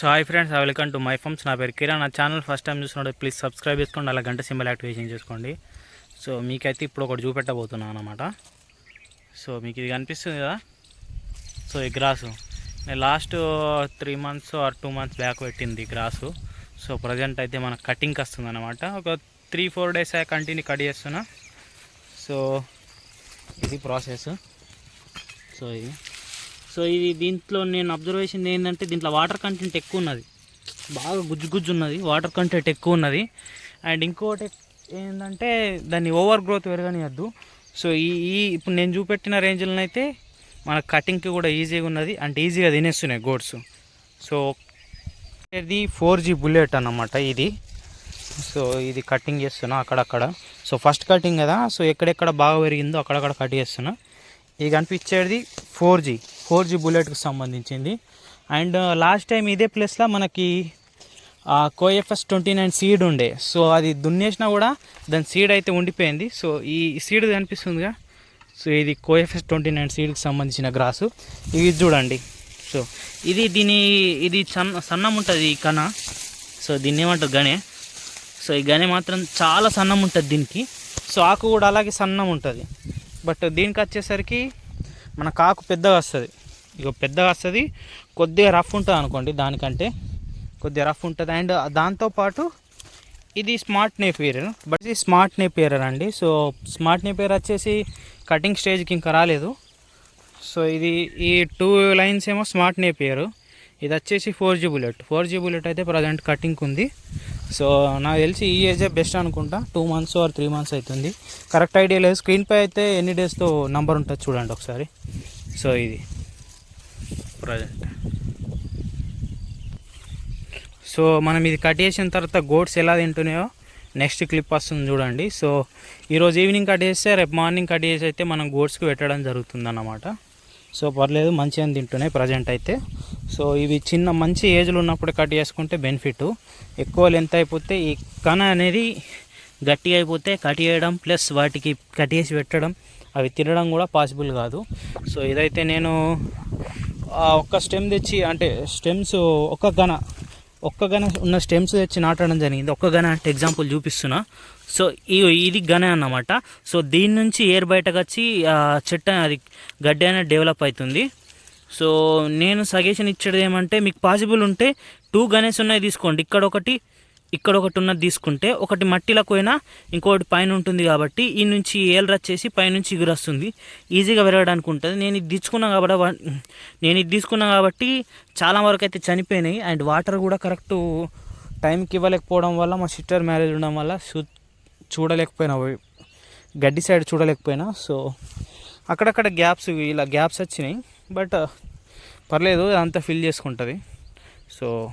So hi friends welcome to my farms నా పేరు కిరణ్. నా ఛానల్ ఫస్ట్ టైం చూసినప్పుడు ప్లీజ్ సబ్స్క్రైబ్ చేసుకోండి అలా గంట సింబల్ యాక్టివేషన్ చేసుకోండి. సో మీకైతే ఇప్పుడు ఒకటి చూపెట్టబోతున్నాను అనమాట సో మీకు ఇది కనిపిస్తుంది కదా? సో ఈ గ్రాసు నేను last three months or two months back పెట్టింది గ్రాసు సో ప్రజెంట్ అయితే మనకు కటింగ్కి వస్తుంది అనమాట ఒక three four days continue cut చేస్తున్నా. సో ఇది ప్రాసెస్ సో ఇది. సో ఇది దీంట్లో నేను అబ్జర్వేషన్ ఏంటంటే దీంట్లో వాటర్ కంటెంట్ ఎక్కువ ఉన్నది. బాగా గుజ్జు గుజ్జు ఉన్నది వాటర్ కంటెంట్ ఎక్కువ ఉన్నది. అండ్ ఇంకోటి ఏంటంటే దాన్ని ఓవర్ గ్రోత్ పెరగనియద్దు. సో ఈ ఈ ఇప్పుడు నేను చూపెట్టిన రేంజ్లను అయితే మన కటింగ్కి కూడా ఈజీగా ఉన్నది అంటే ఈజీగా తినేస్తున్నాయి గోడ్స్. సో ఇది ఫోర్ జీ బుల్లెట్ అన్నమాట ఇది. సో ఇది కటింగ్ చేస్తున్నా అక్కడక్కడ. సో ఫస్ట్ కటింగ్ కదా సో ఎక్కడెక్కడ బాగా పెరిగిందో అక్కడక్కడ కట్ చేస్తున్నా. ఇది కనిపించేది ఫోర్ జీ. ఫోర్ జీ బుల్లెట్కి సంబంధించింది. అండ్ uh, లాస్ట్ టైం ఇదే ప్లేస్లో మనకి కోఎఫ్ఎస్ ట్వంటీ నైన్ సీడ్ ఉండే. సో అది దున్నేసినా కూడా దాని సీడ్ అయితే ఉండిపోయింది. సో ఈ సీడ్ కనిపిస్తుందిగా. సో ఇది కోఎఫ్ఎస్ ట్వంటీ నైన్ సీడ్కి సంబంధించిన గ్రాసు. ఇది చూడండి. సో ఇది దీని ఇది సన్న సన్నం ఉంటుంది ఈ కణ. సో దీన్ని ఏమంటారు? గనే సో ఈ గనే మాత్రం చాలా సన్నం ఉంటుంది దీనికి. సో ఆకు కూడా అలాగే సన్నం ఉంటుంది. బట్ దీనికి వచ్చేసరికి మన కాకు పెద్దగా వస్తుంది. ఇక పెద్దగా వస్తుంది. కొద్దిగా రఫ్ ఉంటుంది అనుకోండి దానికంటే. కొద్దిగా రఫ్ ఉంటుంది. అండ్ దాంతోపాటు ఇది స్మార్ట్ నేపియర్. బట్ ఇది స్మార్ట్ నేపియర్ అండి. సో స్మార్ట్ నేపియర్ వచ్చేసి కటింగ్ స్టేజ్కి ఇంకా రాలేదు. సో ఇది ఈ టూ లైన్స్ ఏమో స్మార్ట్ నేపియర్. ఇది వచ్చేసి four G bullet. Four G bullet అయితే ప్రజెంట్ కటింగ్ ఉంది. సో నాకు తెలిసి ఈ ఏజే బెస్ట్ అనుకుంటా. Two months or three months అవుతుంది. కరెక్ట్ ఐడియా లేదు. స్క్రీన్పై అయితే ఎన్ని డేస్తో నంబర్ ఉంటుంది చూడండి ఒకసారి. సో ఇది. ప్రజెంట్. సో మనం ఇది కట్ చేసిన తర్వాత గోడ్స్ ఎలా తింటున్నాయో నెక్స్ట్ క్లిప్ వస్తుంది చూడండి. సో ఈరోజు ఈవినింగ్ కట్ చేస్తే రేపు మార్నింగ్ కట్ చేసి అయితే మనం గోడ్స్కి పెట్టడం జరుగుతుంది సో పర్లేదు మంచిగా తింటున్నాయి ప్రజెంట్ అయితే. సో ఇవి చిన్న మంచి ఏజ్లో ఉన్నప్పుడు కట్ చేసుకుంటే బెనిఫిట్. ఎక్కువ లెంత్ అయిపోతే ఈ కణ అనేది గట్టిగా అయిపోతే కట్ చేయడం ప్లస్ వాటికి కట్ చేసి పెట్టడం అవి తినడం కూడా పాసిబుల్ కాదు. సో ఇదైతే నేను ఒక్క స్టెమ్ తెచ్చి అంటే స్టెమ్స్ ఒక్క గన ఒక్క గన ఉన్న స్టెమ్స్ తెచ్చి నాటడం జరిగింది. ఒక్క గన అంటే ఎగ్జాంపుల్ చూపిస్తున్నా. సో ఇది గన అన్నమాట. సో దీని నుంచి ఎయిర్ బయటకు వచ్చి చెట్టు అది గడ్డి అనేది డెవలప్ అవుతుంది. సో నేను సజెషన్ ఇచ్చేది ఏమంటే మీకు పాసిబుల్ ఉంటే టూ గనేస్ ఉన్నాయి తీసుకోండి. ఇక్కడ ఒకటి ఇక్కడ ఒకటి ఉన్నది తీసుకుంటే ఒకటి మట్టిలో పోయినా ఇంకోటి పైన ఉంటుంది కాబట్టి ఈ నుంచి ఏళ్ళు వచ్చేసి పైనుంచి ఎగురు వస్తుంది ఈజీగా పెరగడానికి ఉంటుంది నేను ఇది తీసుకున్నాను కాబట్టి వా- నేను ఇది తీసుకున్నాను కాబట్టి చాలా వరకు అయితే చనిపోయినాయి. అండ్ వాటర్ కూడా కరెక్ట్ టైంకి ఇవ్వలేకపోవడం వల్ల మా సిస్టర్ మ్యారేజ్ ఉండడం వల్ల చూ చూడలేకపోయినా. గడ్డి సైడ్ చూడలేకపోయినా. సో అక్కడక్కడ గ్యాప్స్ ఇలా గ్యాప్స్ వచ్చినాయి. బట్ పర్లేదు అంతా ఫిల్ చేసుకుంటుంది. సో